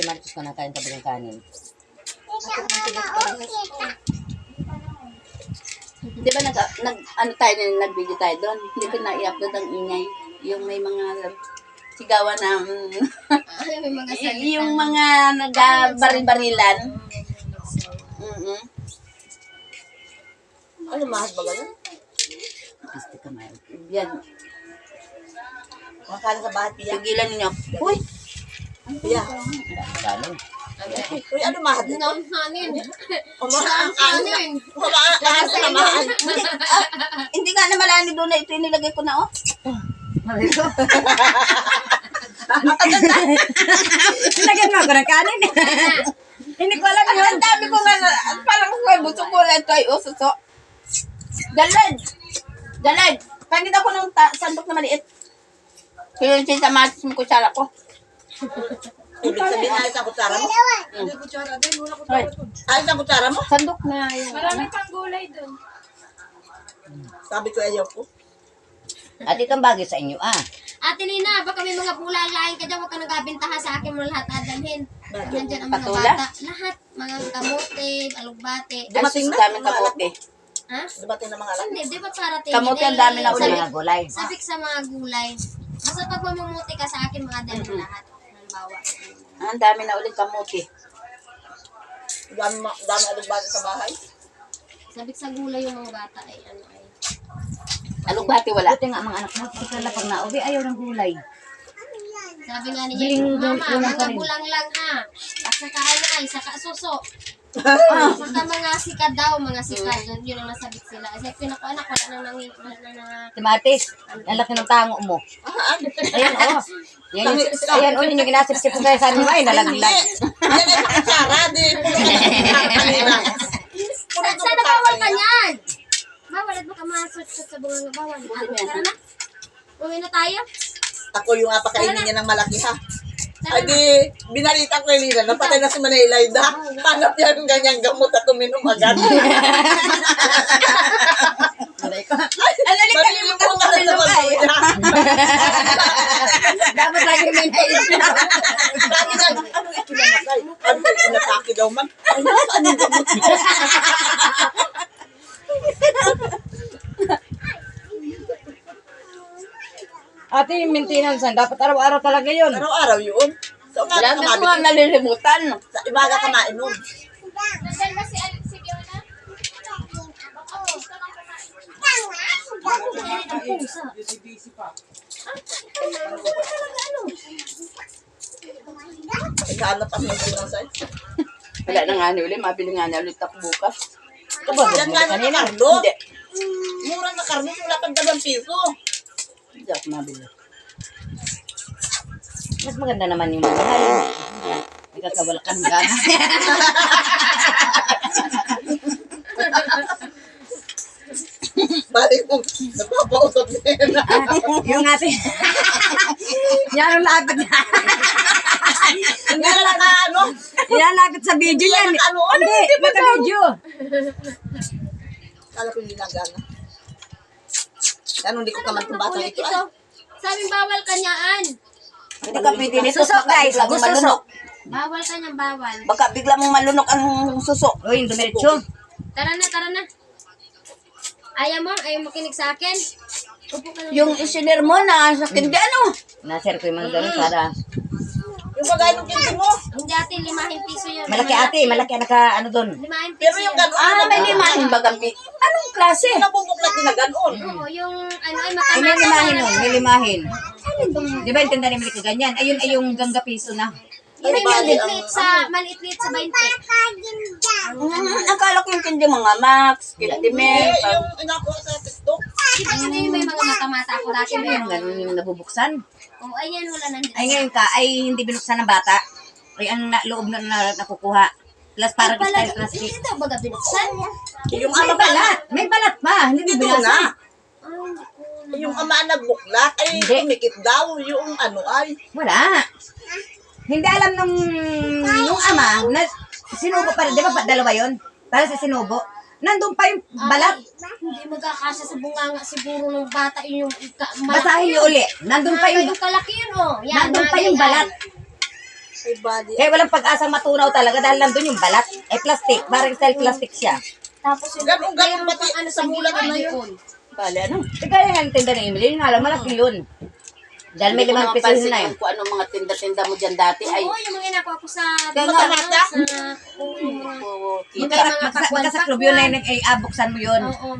Si Marcos ko nakain tabi ng kanin. Di ba nag, nag ano tayo na nag-video tayo doon? Hindi ko na i-upload ang ingay. Yung may mga sigawan ng Ay, may mga salita. yung mga nagbaril-barilan. Mm-hmm. Ano, mahal ba ganun? Gusto ka. Yan. Makakala sa bahay, piya. Pigilan ninyo. Uy! Piya. Salong. Uy, ano mahal? No, hanin. Ka. Hanin. Ka na mahal. Hindi nga na malani doon na ito yung nilagay ko na oh. Lagyan mo ako ng kanin. Hindi ko alam yun. Ang dami ko nga, na- parang may buto ko na ito ay ususo. Dalad! Dalad! Pangit ako ng sandok na maliit. Kaya yung sinamatis mo kutsara ko. Ibig sabihin ayos ang kutsara mo? Hoy, Ayos ang kutsara mo? sandok na yung... Marami pang gulay dun. Sabi ko ayaw ko. At itong bagay sa inyo, ah. Ate Lina, baka may mga bulalain ka dyan, huwag ka nagabintaha sa akin mo lahat adalhin. Nandiyan ang mga Patula? bata. Lahat. Mga kamote, alugbate. Dumating na. daming kamote. Ha? Dumating na mga alam. Hindi, di ba parating? Kamote ang Hindi, dami na uli. sabik- mga gulay. Sabik sa mga gulay. Basta pag mamumuti ka sa akin, mga dali mo lahat. Halimbawa. Ang dami na ulit kamote. Dami, dami alugbati sa bahay. Sabik sa gulay yung mga bata ay ano ay. Alugbati wala. Buti nga mga anak mo, pagkala pag nauwi, ayaw ng gulay. Sabi nga niya, Biling mama, mga pa rin." bulang lang ha. At saka ano ay, saka suso. Saka mga sikat daw, mga sikat. Yun, yun ang nasabik sila. Kasi pinako anak, wala na nang, wala na na. Si Matis, ang laki ng tango mo. Ayan, oh. Yan yung, ayan, oh, yun yung ginasip-sip ko kayo sa amin, ay, nalaglag. Yan sa kutsara. Di, ka sana bawal ka niyan? Bawal at baka masot sa bunga nga bawal. Tara na. Uwi na tayo. Ako yung apakainin niya ng malaki ha. Tara Ay na. di, binalita ko yung Lina, napatay na si Manila da. Hanap yan ng ganyang gamot at uminom agad. Ano ni kalimutan ko Malilimutan na sa kay. pagbuya. Dapat lagi may naisip. Sabi niya, ano yung kinamatay? Ano inatake daw man? Ano yung gamot mo? Ate, yung maintenance, dapat araw-araw talaga yun. Araw-araw yun. Sa umaga Lagi ko nga nalilimutan. Sa ibaga ka mainom. Nasaan ba si, Al- si Fiona? Ang pusa. Naghanap ako ng sinasay. Wala na nga ni ulit. Mabili nga na ulit ako bukas. Yan mo nga na kanina. Hindi. Mura na karne, wala pang dalawang piso. Hindi ako mabili. Mas maganda naman yung mahal. Nagkakawala ka ng gana. Balik mo, nagpapausap nila. yung ate. Yan ang lapit na. Na lang ka, ano? Yan lapit sa video yan. Ano, ano, Hindi, naka-video. Kala ko yung ginagana. Ano, hindi ko kaman itong batang Ulit ito. ito. Ay, Sabi bawal kanyaan. Hindi ka pwede nito. Susok, Baka guys. bigla mong Gususok. malunok. Bawal kanyang bawal. Baka bigla mong malunok ang suso. Uy, yung dumiretso. Tara na, tara na. Ayaw mo? Ayaw mo kinig sa akin? Upo ka. Yung isinir mo na sa kindi ano? Nasir ko yung mga ganun para. yung bagay ng kinti mo. Hindi ate. Malaki ate, malaki naka ano doon. Limahing piso Pero yung yun. gano'n, Ah, may limahin bagang pi. Anong klase? nabubuklat din na gano'n. Oo, yung ano ay Ay, may limahin nun, may limahin. Di ba yung tinda ni Malika ganyan? Ayun ay yung gangga piso na. Yung may maliit sa, maliit-liit sa 20. Mm, akala ko yung kindi mga Max, kindi Eh, Mel. yung inakuha sa TikTok. Ba yun yung may mga mata-mata ako dati Yung meron? ganun yung nabubuksan. Oo, ayan, wala nandito. Ay ngayon ka, ay hindi binuksan ng bata. Ay ang na, loob na, na nakukuha. Plus parang Pala, style plastic. hindi daw baga binuksan. Yung May ama balat! May balat pa! Hindi na. binasa. Na. Yung ama nagbuklat, ay Hindi. kumikit daw. Yung ano ay, Wala. Hindi alam nung, nung ama na sinubo pa rin. Di ba pa- dalawa yun? Para sa sinubo. Nandun pa yung balat. Ay, hindi magkakasya sa bunganga siguro ng bata yun yung ka, Basahin niyo uli. Nandun pa yung, yung kalaki yun, oh. Yan, nandun pa yung balat. Ay, body. Kaya walang pag-asang matunaw talaga dahil nandun yung balat. Eh, plastic. Parang style plastic siya. Tapos yung Ganun, ganun, pati ano sa gilid na yun. Bale, ano? Eh, kaya nga yung tinda ni Emily, yun nga lang, malaki yun. Dahil may Hindi ko limang naman piso pansin na yun. Kung anong mga tinda-tinda mo dyan dati ay... Oo, yung mga inakuha ko sa... Kaya nga, ano, mata. Sa... Oo, mga... Oo, Yung may pakwan- Magkasaklob yun na yun, ay abuksan mo yun. Oo.